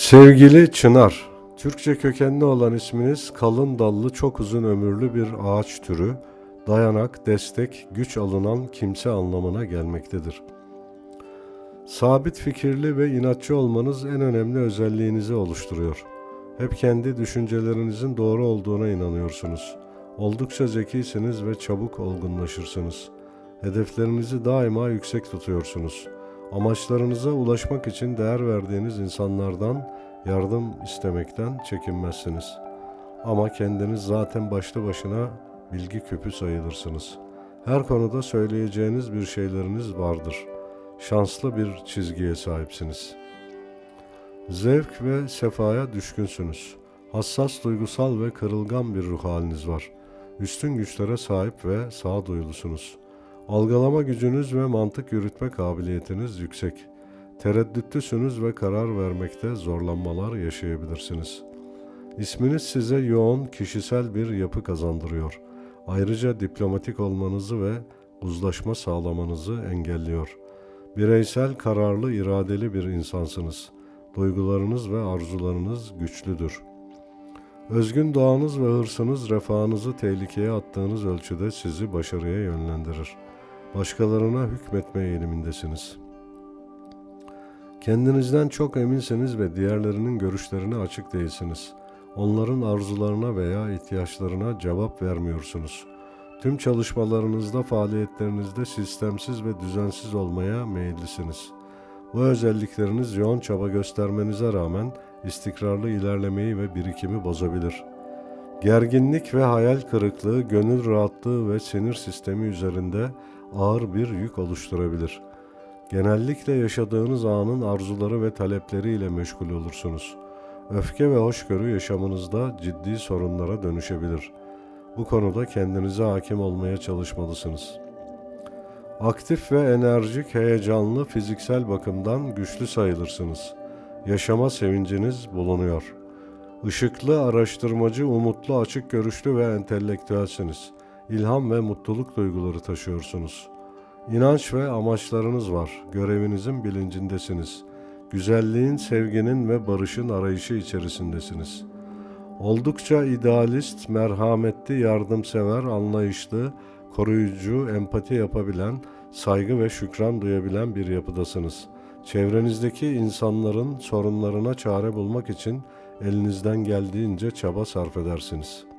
Sevgili Çınar, Türkçe kökenli olan isminiz kalın dallı çok uzun ömürlü bir ağaç türü, dayanak, destek, güç alınan kimse anlamına gelmektedir. Sabit fikirli ve inatçı olmanız en önemli özelliğinizi oluşturuyor. Hep kendi düşüncelerinizin doğru olduğuna inanıyorsunuz. Oldukça zekisiniz ve çabuk olgunlaşırsınız. Hedeflerinizi daima yüksek tutuyorsunuz. Amaçlarınıza ulaşmak için değer verdiğiniz insanlardan yardım istemekten çekinmezsiniz. Ama kendiniz zaten başlı başına bilgi küpü sayılırsınız. Her konuda söyleyeceğiniz bir şeyleriniz vardır. Şanslı bir çizgiye sahipsiniz. Zevk ve sefaya düşkünsünüz. Hassas, duygusal ve kırılgan bir ruh haliniz var. Üstün güçlere sahip ve sağduyulusunuz. Algılama gücünüz ve mantık yürütme kabiliyetiniz yüksek. Tereddütlüsünüz ve karar vermekte zorlanmalar yaşayabilirsiniz. İsminiz size yoğun kişisel bir yapı kazandırıyor. Ayrıca diplomatik olmanızı ve uzlaşma sağlamanızı engelliyor. Bireysel, kararlı, iradeli bir insansınız. Duygularınız ve arzularınız güçlüdür. Özgün doğanız ve hırsınız refahınızı tehlikeye attığınız ölçüde sizi başarıya yönlendirir. Başkalarına hükmetme eğilimindesiniz. Kendinizden çok eminsiniz ve diğerlerinin görüşlerine açık değilsiniz. Onların arzularına veya ihtiyaçlarına cevap vermiyorsunuz. Tüm çalışmalarınızda, faaliyetlerinizde sistemsiz ve düzensiz olmaya meyillisiniz. Bu özellikleriniz yoğun çaba göstermenize rağmen istikrarlı ilerlemeyi ve birikimi bozabilir. Gerginlik ve hayal kırıklığı, gönül rahatlığı ve sinir sistemi üzerinde ağır bir yük oluşturabilir. Genellikle yaşadığınız anın arzuları ve talepleriyle meşgul olursunuz. Öfke ve hoşgörü yaşamınızda ciddi sorunlara dönüşebilir. Bu konuda kendinize hakim olmaya çalışmalısınız. Aktif ve enerjik, heyecanlı, fiziksel bakımdan güçlü sayılırsınız. Yaşama sevinciniz bulunuyor. Işıklı, araştırmacı, umutlu, açık görüşlü ve entelektüelsiniz. İlham ve mutluluk duyguları taşıyorsunuz. İnanç ve amaçlarınız var. Görevinizin bilincindesiniz. Güzelliğin, sevginin ve barışın arayışı içerisindesiniz. Oldukça idealist, merhametli, yardımsever, anlayışlı, koruyucu, empati yapabilen, saygı ve şükran duyabilen bir yapıdasınız. Çevrenizdeki insanların sorunlarına çare bulmak için elinizden geldiğince çaba sarf edersiniz.